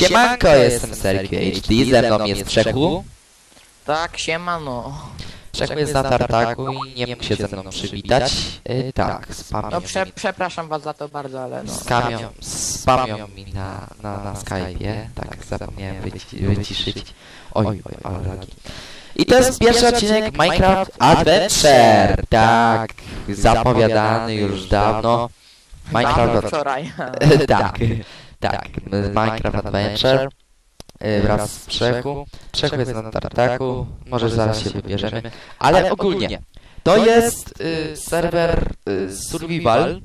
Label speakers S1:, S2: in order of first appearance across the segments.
S1: Siemanko, jestem Sergio HD, ze mną jest Przechu.
S2: Tak, siemano.
S1: Przechu jest na tartaku i nie mógł się ze mną przywitać. Y, tak, spamią
S2: No prze,
S1: mi,
S2: przepraszam was za to bardzo, ale no.
S1: skamią, spamią mi na, na, na Skype'ie. Tak, zapomniałem wyci wyciszyć. Oj, oj, ale lagi. I to jest pierwszy odcinek Minecraft Adventure. Tak, zapowiadany już dawno.
S2: Dawno
S1: Minecraft
S2: wczoraj.
S1: tak, tak. Minecraft Adventure y, wraz z Przechu. Przechu jest na tartaku, może zaraz się wybierzemy. Ale ogólnie, to jest y, serwer y, survival,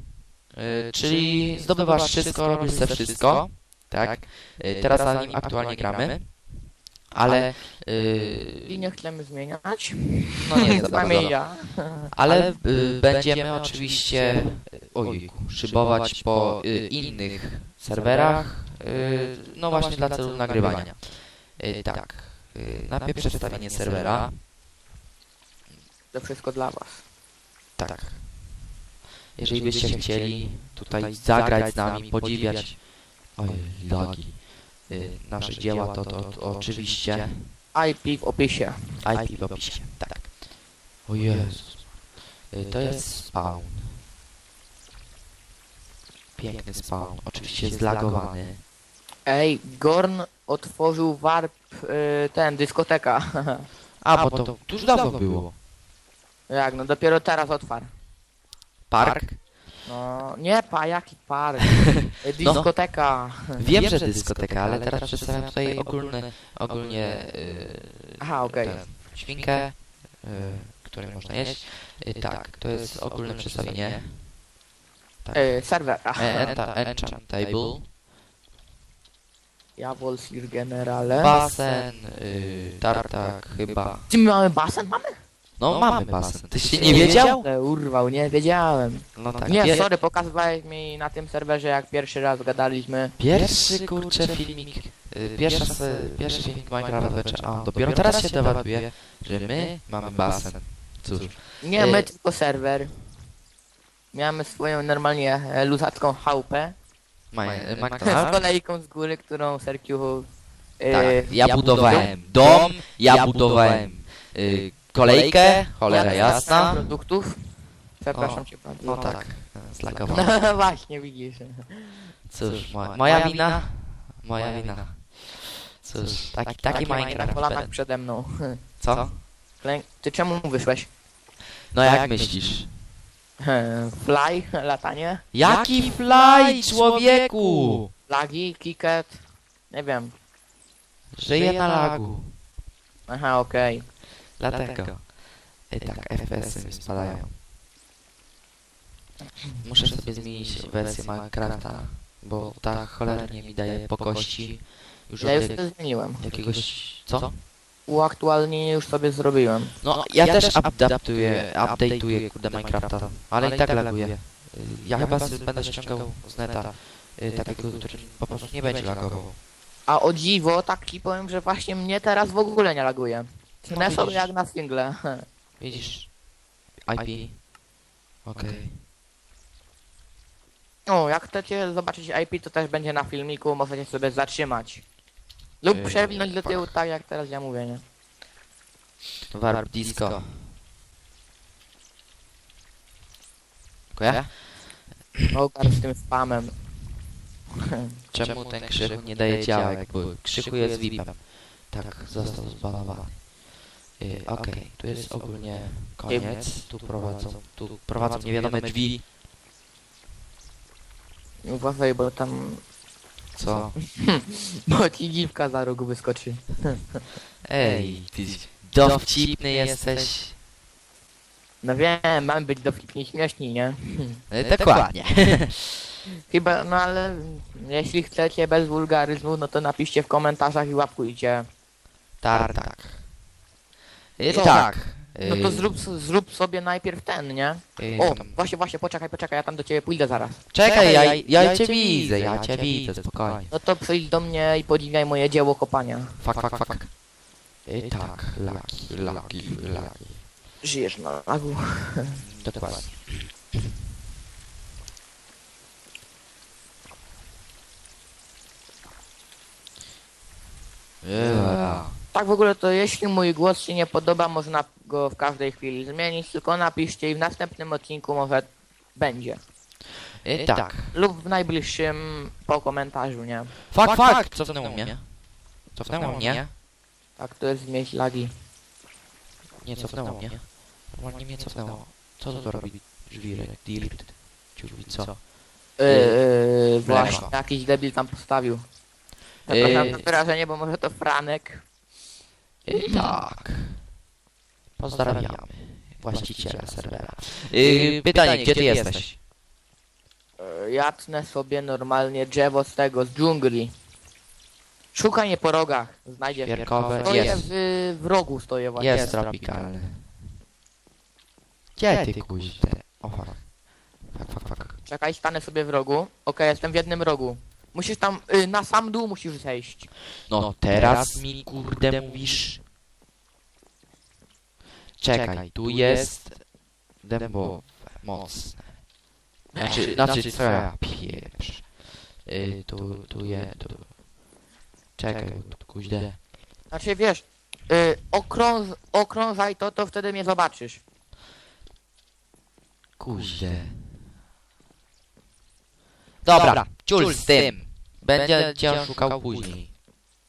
S1: y, czyli zdobywasz wszystko, robisz ze wszystko. Tak. Y, teraz na nim aktualnie gramy. Ale
S2: I
S1: y,
S2: nie chcemy zmieniać.
S1: no nie za bardzo.
S2: ja.
S1: Ale y, będziemy oczywiście ojku, szybować po y, innych serwerach, y, no właśnie dla celu nagrywania. Y, tak, y, najpierw przedstawienie serwera.
S2: To wszystko dla was.
S1: Tak. Jeżeli byście chcieli tutaj zagrać z nami, podziwiać oj, logi, y, nasze dzieła, to, to, to oczywiście
S2: IP w opisie.
S1: IP w opisie. Tak. O Jezus. To jest spawn. Piękny spawn. Oczywiście zlagowany.
S2: Ej, Gorn otworzył warp y, ten, dyskoteka.
S1: A, bo to już dawno było.
S2: Jak, no dopiero teraz otwarł.
S1: Park?
S2: No, nie pa, jaki park. Y,
S1: No.
S2: Dyskoteka.
S1: Wiem, że dyskoteka, ale teraz przedstawiam tutaj ogólny, ogólnie yy,
S2: Aha, okej.
S1: tę świnkę, yy, której można jeść. Yy, tak, to jest ogólne przedstawienie. Tak.
S2: Y, serwera.
S1: E, enta- enchant table,
S2: Jawol Sir Generale.
S1: basen, yy, tartak chyba.
S2: Czy my mamy basen? Mamy?
S1: No mamy basen. Tyś się nie wiedział?
S2: Ale urwał, nie wiedziałem.
S1: No tak.
S2: Nie,
S1: Pier-
S2: sorry, pokazywałeś mi na tym serwerze, jak pierwszy raz gadaliśmy.
S1: Pierwszy kurczę filmik, y, pierwszy, pierwszy filmik Minecraft Adventure, a dopiero teraz się dowiaduję, że my mamy basen. Cóż,
S2: Nie,
S1: Y-
S2: my tylko serwer. Miałem swoją normalnie e, luzacką chałupę.
S1: Ma-
S2: Z kolejką z góry, którą Serkiu... e,
S1: Tak, ja budowałem dom, ja budowałem y, kolejkę, cholera
S2: ja
S1: jasna.
S2: produktów. Przepraszam
S1: O,
S2: cię bardzo.
S1: No tak, zlagowałem.
S2: No właśnie, widzisz.
S1: Cóż, moja, moja wina, moja wina. Cóż, taki, taki
S2: na
S1: Minecraft.
S2: kolanach przede mną.
S1: Co?
S2: Ty czemu wyszłeś?
S1: No jak myślisz?
S2: Fly, latanie,
S1: Jaki fly, człowieku!
S2: lagi, kicket, nie wiem.
S1: Żyje na lagu.
S2: Aha, okej.
S1: Dlatego. I tak, FPS-y mi spadają. Muszę sobie zmienić wersję Minecrafta, bo ta cholernie mi daje po kości już
S2: Ja już
S1: jak,
S2: to zmieniłem.
S1: jakiegoś... Co?
S2: Uaktualnienie już sobie zrobiłem.
S1: No, ja, też updatuję, update'uję kurde Minecrafta, ale i tak laguje. Y, Ja chyba z, będę ściągał z neta y, takiego, który po prostu nie będzie lagował.
S2: A o dziwo, tak ci powiem, że właśnie mnie teraz w ogóle nie laguje. Tnę
S1: widzisz.
S2: sobie jak na single.
S1: Widzisz? IP. Okej.
S2: O, jak chcecie zobaczyć IP, to też będzie na filmiku, możecie sobie zatrzymać. Lub przewinąć do tyłu,
S1: tak.
S2: tak jak teraz ja mówię, nie?
S1: Warp disco. Dziękuję.
S2: Ogar z tym spamem.
S1: Czemu ten krzyku nie daje działek? Bo krzyku jest VIP-em. Tak, został zbanowany. Yy, Okej, tu jest ogólnie koniec. Tu prowadzą, tu prowadzą niewiadome drzwi.
S2: Uważaj, bo tam...
S1: Co?
S2: Bo ci dziwka za rogu wyskoczy.
S1: Ej, ty dowcipny jesteś.
S2: No wiem, mamy być dowcipnie śmieszni, nie?
S1: E, Dokładnie.
S2: Chyba, no ale jeśli chcecie bez wulgaryzmu, no to napiszcie w komentarzach i łapkujcie.
S1: Tartak. E,
S2: Co?
S1: Tak.
S2: No to
S1: e,
S2: zrób, zrób sobie najpierw ten, nie?
S1: e,
S2: O,
S1: tam-
S2: właśnie, właśnie, poczekaj, poczekaj, ja tam do ciebie pójdę zaraz.
S1: Czekaj, ja, ja cię widzę, ja cię widzę, spokojnie.
S2: No to przyjdź do mnie i podziwiaj moje dzieło kopania.
S1: Fak, fak, fak. E, tak, laki, laki, laki.
S2: Żyjesz na lagu.
S1: Dokładnie. Yeah.
S2: Tak w ogóle to jeśli mój głos się nie podoba, można go w każdej chwili zmienić, tylko napiszcie i w następnym odcinku może będzie.
S1: Y, tak.
S2: Lub w najbliższym po komentarzu, nie?
S1: Fak, fak! Cofnęło mnie. Cofnęło mnie.
S2: Tak, to jest mieć lagi.
S1: Nie cofnęło mnie. Normalnie mnie cofnęło. Co to robi? Żwirek, delete. Ciubi, co?
S2: Yy, yy,
S1: Mleko.
S2: właśnie, jakiś debil tam postawił.
S1: Yy.
S2: Przepraszam za wyrażenie, bo może to Franek.
S1: Y, tak. Pozdrawiamy właściciela serwera. Y, pytanie, gdzie ty jesteś?
S2: Yy, Ja tnę sobie normalnie drzewo z tego, z dżungli. Szukaj nie po rogach, znajdziesz.
S1: Świerkowe
S2: Stoję
S1: jest.
S2: w, w rogu, stoję właśnie.
S1: Jest tropikalny. Gdzie ty kuźte? O fuck. Fuck, fuck, fuck.
S2: Czekaj, stanę sobie w rogu. Okej, jestem w jednym rogu. Musisz tam, y, na sam dół musisz zejść.
S1: No teraz mi kurde mówisz. Czekaj, tu jest dębowe, mocne. Znaczy, znaczy co ja pieprz. Y, tu, tu je, tu. Czekaj, tu kuźde.
S2: Znaczy wiesz, y, okrąż, okrążaj to, to wtedy mnie zobaczysz.
S1: Kuźde. Dobra, ciul z tym. Będzie cię szukał później.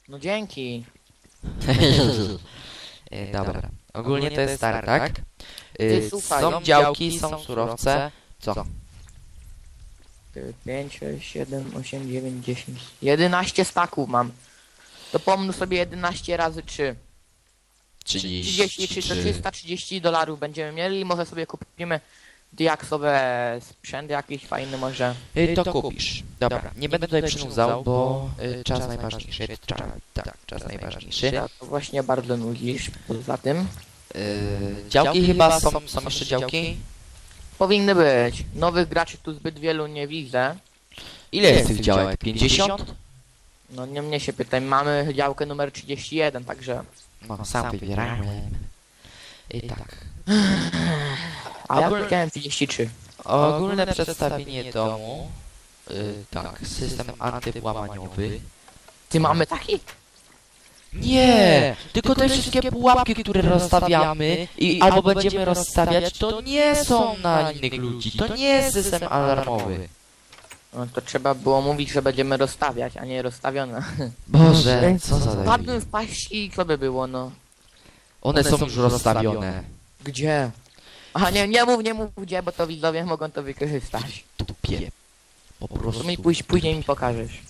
S2: No dzięki.
S1: E, Dobra. Ogólnie to jest tak, tak?
S2: Ty,
S1: E,
S2: słuchaj,
S1: Są działki, są surowce. Co?
S2: 5, 6, 7, 8, 9, 10. 11 staków mam. To pomnóż sobie 11 razy 3. 33 to 330 dolarów będziemy mieli może sobie kupimy diaksowe sprzęt jakiś fajny może.
S1: Y, To kupisz. Dobra, nie będę tutaj przynudzał, bo y, czas najważniejszy. Czas, tak, czas najważniejszy.
S2: Ja to właśnie bardzo nudzisz. Poza tym
S1: Y, Działki chyba są, są jeszcze działki?
S2: powinny być. Nowych graczy tu zbyt wielu nie widzę.
S1: Ile jest tych działek? 50?
S2: No nie mnie się pytaj, mamy działkę numer 31, także.
S1: No, sam wybierałem. I tak.
S2: A ja
S1: Ogólnie-
S2: powiedziałem 33.
S1: Ogólne przedstawienie domu. Y, tak, system antywłamaniowy.
S2: Ty mamy taki?
S1: Nie! Tylko te wszystkie pułapki, które rozstawiamy i albo będziemy rozstawiać, to nie są na innych ludzi. To nie jest system alarmowy.
S2: No to trzeba było mówić, że będziemy rozstawiać, a nie rozstawione.
S1: Boże, co za
S2: Wpadłem w paść i co by było, no.
S1: One są już rozstawione.
S2: Gdzie? A nie, nie mów, nie mów gdzie, bo to widzowie mogą to wykorzystać.
S1: Tupie. Po prostu.
S2: mi póź, później mi pokażesz.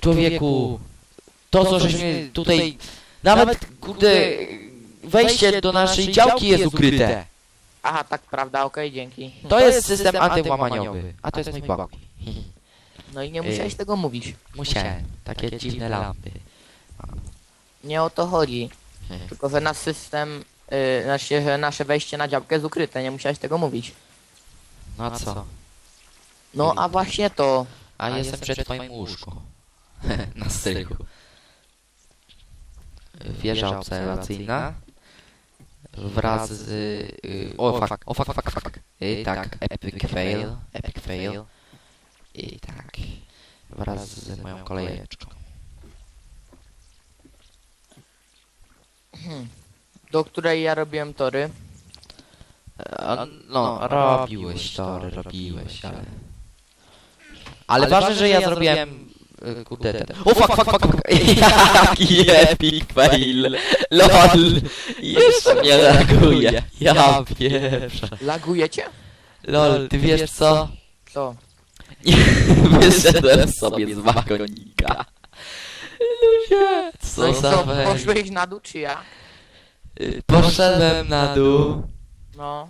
S1: Człowieku, to co żeśmy tutaj... Nawet, kurde, wejście do naszej działki jest ukryte.
S2: Aha, tak, prawda, okej, dzięki.
S1: To jest system antywłamaniowy, a to jest mój pokój.
S2: No i nie musiałeś tego mówić.
S1: Musiałem. Takie dziwne lampy.
S2: Nie o to chodzi. Tylko, że nasz system, znaczy, że nasze wejście na działkę jest ukryte, nie musiałeś tego mówić.
S1: No a co?
S2: No, a właśnie to.
S1: A jestem przed twoim łóżko. Na strychu. Wieża obserwacyjna. Wraz z... y, o fuck, o fuck, fuck, fuck. Y, tak, epic fail, epic fail. I tak. Wraz z moją kolejeczką.
S2: do której ja robiłem tory.
S1: A, no, robiłeś tory, robiłeś, ale... Ale ważne, że ja zrobiłem... y, Kurde, ten... O fuck, fuck, fuck, fuck! Jaki epic fail! LOL! Jeszcze mnie reaguje. Ja pierwsza.
S2: Lagujecie?
S1: LOL, ty wiesz co?
S2: Co?
S1: Wyszedłem sobie z wagonika. Ludzie!
S2: No
S1: Co
S2: i
S1: za
S2: co, poszłeś na dół, czy ja?
S1: Y, Poszedłem na dół.
S2: No.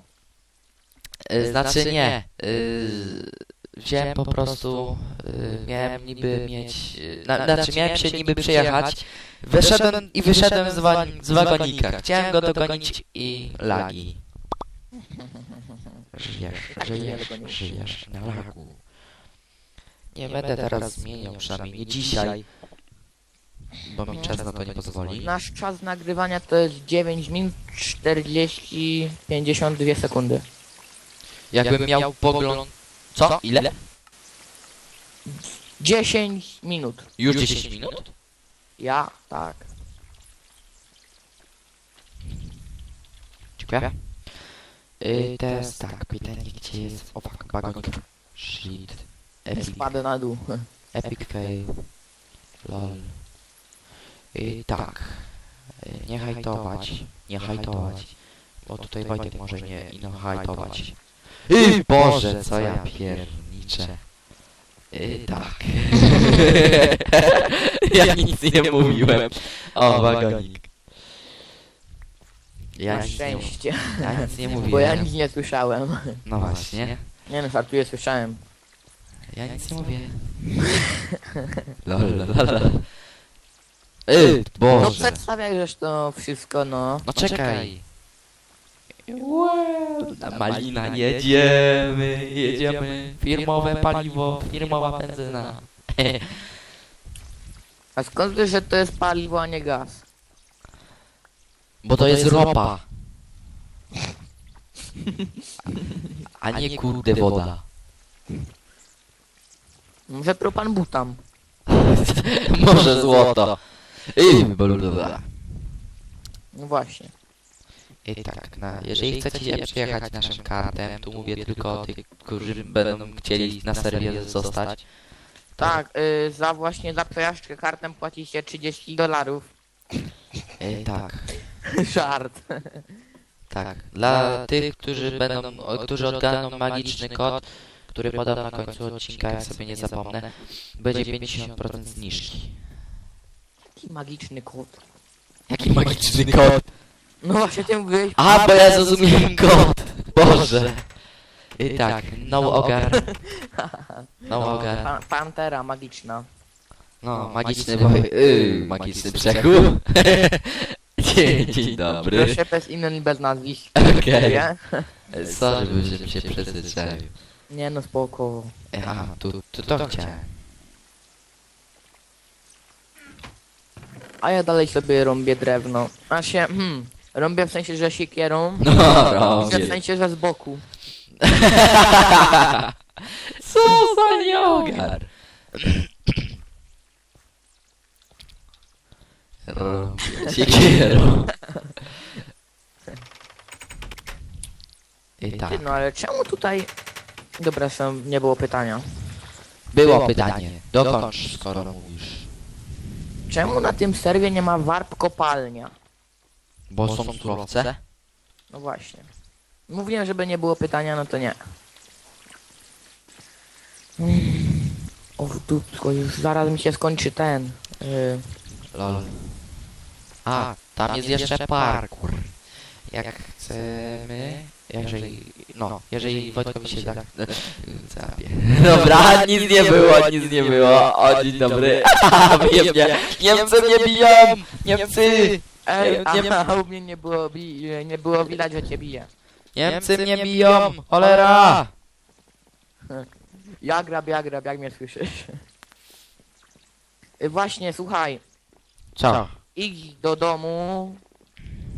S1: Y, Znaczy nie. Y, Wziąłem po prostu, y, miałem niby mieć, y, na, znaczy miałem się niby przejechać, wyszedłem i wyszedłem z, wa z wagonika. Chciałem go dogonić i lagi. Żyjesz, żyjesz, żyjesz na lagu. Nie będę teraz zmieniał, przynajmniej nie dzisiaj, bo mi czas na to nie pozwoli.
S2: Nasz czas nagrywania to jest 9 minut 40 52 sekundy.
S1: Jakbym miał pogląd... Co? Ile?
S2: 10 minut.
S1: Już 10 minut?
S2: Ja, tak.
S1: Dziękuję. Y, y, teraz tak, tak, pytanie gdzie jest opak bagonik. Shit. E, Epic.
S2: Spadł na dół.
S1: Epic fail. Lol. Y, tak. Y, nie hajtować. Nie hajtować. Bo tutaj Wojtek może nie ino hajtować. I Boże, co ja pierniczę. I tak. ja nic nie mówiłem. O, wagonik. Ja
S2: Na
S1: nic nie,
S2: szczęście.
S1: ja nic nie mówiłem.
S2: Bo ja nic nie słyszałem.
S1: No właśnie.
S2: Nie no, żartuję, słyszałem.
S1: Ja nic nie mówię. Lol, lol, lol. Ej,
S2: No
S1: Boże.
S2: przedstawiaj żeś to wszystko, no.
S1: No czekaj. Wow, na Malina jedziemy, jedziemy. Firmowe paliwo, firmowa benzyna.
S2: A skąd wiesz, że to jest paliwo, a nie gaz?
S1: Bo to jest ropa. A nie kurde woda.
S2: Może propan butam.
S1: Może złoto. I blablabla.
S2: No właśnie.
S1: I tak, na, jeżeli chcecie przyjechać naszym kartem, tu mówię tylko o tych, którzy będą chcieli na serwie zostać.
S2: Tak, y, za właśnie za przejażdżkę kartem płacicie 30 dolarów.
S1: I tak,
S2: Żart.
S1: tak. Dla tych, którzy będą, o, którzy odgadną magiczny kod, który podam na końcu odcinka, jak sobie nie zapomnę, będzie 50% zniżki.
S2: Jaki magiczny kod.
S1: Jaki magiczny kod?
S2: No właśnie ty mówiłeś.
S1: A, bo ja zrozumiałem kod! Boże! I tak, no ogar. No ogar.
S2: Pa Pantera magiczna.
S1: No, magiczny boj. Yy, magiczny brzegu. Dzień, dzień dobry.
S2: Proszę bez imion i bez nazwisk.
S1: Okej. Sorry, że się przesyczałem.
S2: Nie no spoko.
S1: Aha, tu, tu to chciałem.
S2: A ja dalej sobie rąbię drewno. A się, hmm, rąbię w sensie, że siekierą.
S1: No,
S2: W
S1: robię.
S2: sensie, że z boku.
S1: Co za nieogar? Robię siekierą. I tak.
S2: Ty, no ale czemu tutaj... Dobra, są, nie było pytania.
S1: Było pytanie. Dokończ, skoro mówisz.
S2: Czemu na tym serwie nie ma warp kopalnia?
S1: Bo są surowce?
S2: No właśnie. Mówiłem, żeby nie było pytania, no to nie. Mm. O w dupsko, już zaraz mi się skończy ten. y,
S1: Lol. A, tam jest jeszcze parkour. Jak chcemy... Jeżeli... No, jeżeli Wojtkowi się da... Zabie. Dobra, nic nie było, nic nie było. O, dzień dobry. Niemcy mnie biją! Niemcy!
S2: Ej,
S1: Nie-
S2: a,
S1: nie-
S2: a u mnie nie było, bi, nie było widać, że cię bije.
S1: Niemcy mnie biją! Cholera!
S2: Ja grab, ja grab, jak mnie słyszysz. Y, Właśnie, słuchaj,
S1: Co?
S2: idź do domu.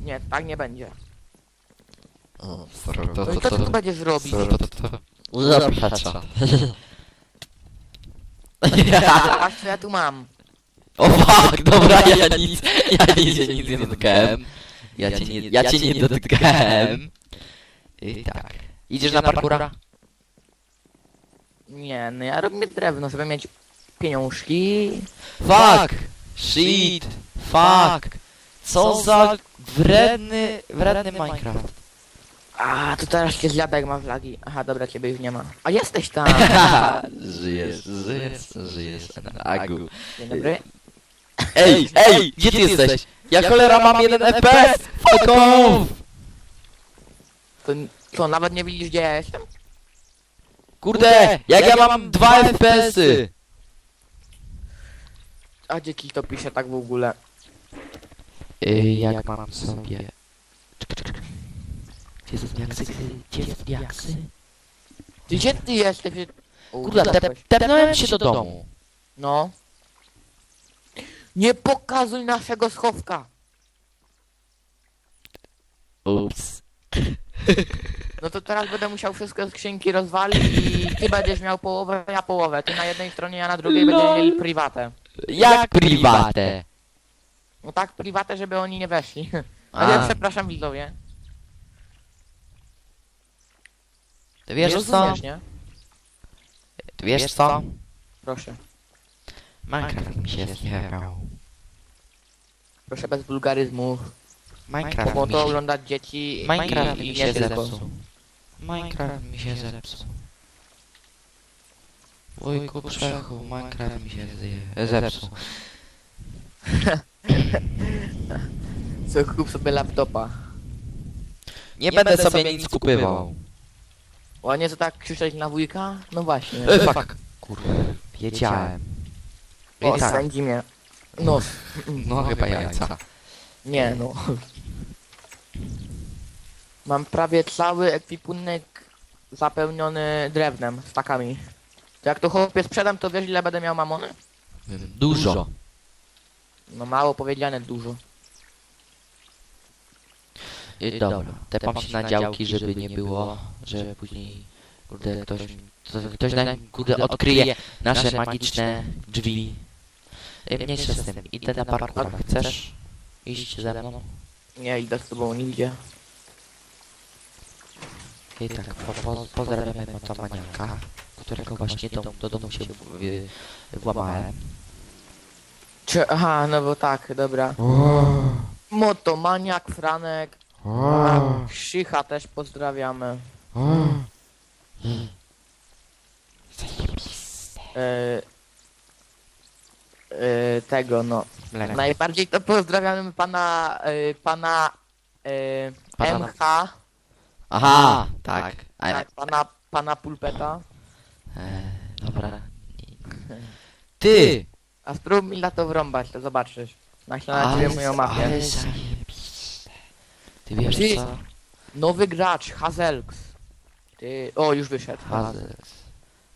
S2: Nie, tak nie będzie.
S1: To,
S2: No i co ty tu będziesz robić?
S1: Zapraszam.
S2: Patrz co ja tu mam.
S1: O fuck, dobra, ja nic, ja nic, ja nic nie dotykałem. Ja cię nie, ja cię nie dotykałem. I tak. Idziesz na parkura?
S2: Nie, no ja robię drewno, żeby mieć pieniążki.
S1: Fuck! Shit! Fuck! Co za wredny, wredny Minecraft.
S2: A, to teraz cię zjada jak ma flagi. Aha, dobra, ciebie już nie ma. A jesteś tam.
S1: żyjesz, żyjesz, żyjesz, Agu.
S2: Dzień dobry.
S1: Ej, ej, gdzie ty jesteś? Ja cholera mam jeden FPS! Fuck off!
S2: To co, nawet nie widzisz gdzie ja jestem?
S1: Kurde, jak ja mam dwa FPS-y!
S2: A dzieci to pisze tak w ogóle.
S1: jak mam sobie... Gdzie są diaksy? Gdzie są diaksy?
S2: Ty gdzie ty jesteś? O,
S1: Kurde, te,
S2: zjadłeś.
S1: tepnąłem się do domu.
S2: No. Nie pokazuj naszego schowka.
S1: Ups.
S2: No to teraz będę musiał wszystkie skrzynki rozwalić i ty będziesz miał połowę, ja połowę. Ty na jednej stronie, ja na drugiej będziemy
S1: Lol.
S2: mieli prywatę.
S1: Jak private?
S2: No tak, prywatę, żeby oni nie weszli.
S1: A.
S2: Ale przepraszam widzowie.
S1: Ty wiesz co?
S2: Rozumiesz, nie?
S1: Ty wiesz co?
S2: Proszę.
S1: Minecraft mi się zjechał.
S2: Proszę bez wulgaryzmów.
S1: Minecraft
S2: Bo
S1: mi
S2: to
S1: się...
S2: oglądać dzieci
S1: Minecraft
S2: i, i
S1: mi
S2: nie
S1: się
S2: tylko.
S1: zepsuł. Minecraft mi się zepsuł. Wujku przechu, Minecraft mi się zje... zepsuł.
S2: Co, kup sobie laptopa.
S1: Nie, będę sobie nic kupywał.
S2: Ładnie co tak krzyczeć na wujka? No właśnie.
S1: E, fuck. Kurwa, wiedziałem.
S2: O,
S1: tak,
S2: sędzi mnie. No,
S1: no chyba jajca.
S2: nie no. Mam prawie cały ekwipunek zapełniony drewnem, stakami. To jak to chłopie sprzedam, to wiesz ile będę miał mamony?
S1: Dużo.
S2: No mało powiedziane, dużo.
S1: I dobra, tepam się na działki, żeby nie było, że później, kurde, ktoś, to- ktoś nam, kurde, odkryje nasze magiczne drzwi. Mniejsze z tym, idę na parkour, chcesz iść ze mną?
S2: Nie, idę z tobą nigdzie.
S1: I tak, po, po, pozdrawiamy motomaniaka, którego właśnie do, do domu się w- włamałem.
S2: Czy, aha, no bo tak, dobra. Motomaniak, Franek, Krzycha też pozdrawiamy. E, e, tego, no. Najbardziej to pozdrawiamy pana, e, pana e,
S1: Pana-
S2: MH,
S1: Aha, tak. A,
S2: tak, pana, pana Pulpeta.
S1: e, dobra. Ty!
S2: A spróbuj mi na to wrąbać, to zobaczysz. Naślę na ciebie moją mafię.
S1: ale zajebiste. Ty wiesz
S2: Ty-
S1: co?
S2: Nowy gracz, Hazelks. Ty, o, już wyszedł.
S1: Hazes.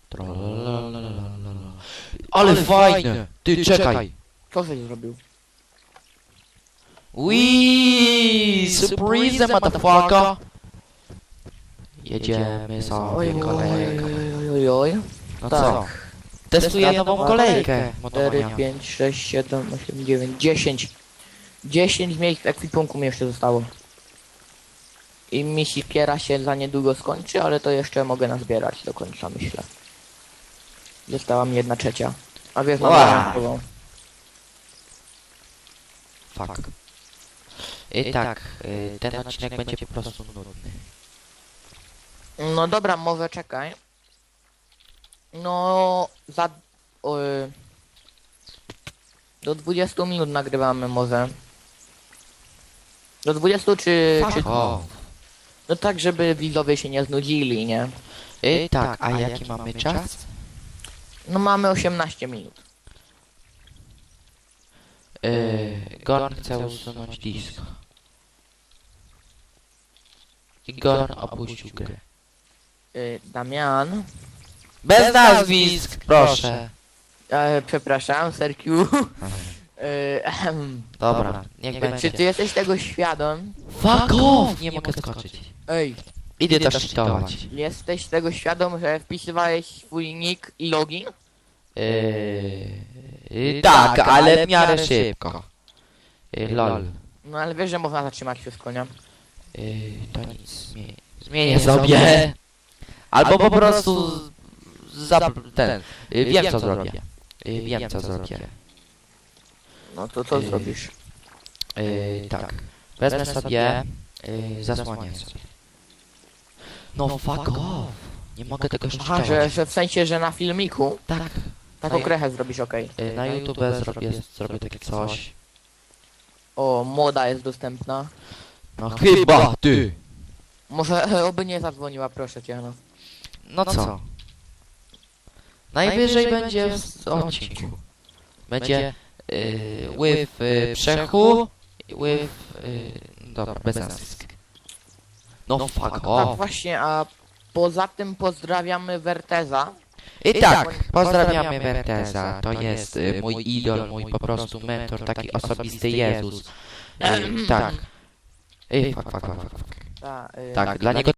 S1: Trolalalalala. Ale fajne! Ty czekaj!
S2: Co żeś zrobił?
S1: Wii! Surprise, motherfucker! Jedziemy sobie kolejkę.
S2: oj, oj, oj.
S1: No
S2: Tak.
S1: co? Testuję nową kolejkę.
S2: 4,
S1: motomania.
S2: 5, 6, 7, 8, 9, 10. 10 miejsc w ekwipunku mi jeszcze zostało. I mi sikiera się za niedługo skończy, ale to jeszcze mogę nazbierać do końca, myślę. Została mi jedna trzecia. A wiesz, mam
S1: Wow.
S2: wariantową.
S1: Fuck. I tak, y, ten odcinek będzie po prostu nudny.
S2: No dobra, może czekaj. No, za... Y, do 20 minut nagrywamy może. Do 20 czy... czy
S1: O.
S2: no tak, żeby widzowie się nie znudzili, nie?
S1: I tak, a jaki mamy czas?
S2: No mamy 18 minut.
S1: Yy, Gorn chce usunąć disk. I Gorn opuścił grę.
S2: Y, Damian.
S1: Bez nazwisk, proszę.
S2: E, przepraszam, Serkiu. Y, ehem.
S1: Dobra, niech
S2: Czy
S1: będzie.
S2: ty jesteś tego świadom?
S1: Fuck off! Nie mogę skoczyć.
S2: Ej,
S1: Idę też czytować.
S2: jesteś tego świadom, że wpisywałeś swój nick i login?
S1: Yy, tak, ale w miarę szybko. Yy, lol.
S2: No ale wiesz, że można zatrzymać wszystko, nie?
S1: Yy, to nic. Zmienię, zmienię sobie. Albo po prostu... Za, ten. Yy, wiem co zrobię. Yy, wiem co zrobię.
S2: No to co zrobisz?
S1: Yy, tak. Wezmę sobie, yy, zasłonię sobie. No fuck off. Nie mogę tego
S2: Aha, że, że w sensie, że na filmiku
S1: Tak.
S2: taką
S1: Na-
S2: krechę zrobisz, okej.
S1: Yy, na YouTube zrobię, zrobię takie coś.
S2: O, moda jest dostępna.
S1: No chyba ty.
S2: Może oby nie zadzwoniła, proszę cię, no.
S1: No co? Najwyżej będzie w odcinku. Będzie yy, with yy, przechu, with... Yy, dobra, bez nazwisk. No fuck
S2: Tak
S1: off.
S2: właśnie, a poza tym pozdrawiamy Werteza.
S1: I tak, pozdrawiamy Berteza. To jest y, mój idol, mój po prostu mentor, taki osobisty Jezus. Y, tak. Ej, fuck, fuck, fuck, fuck.
S2: Ta, y,
S1: Tak, dla niego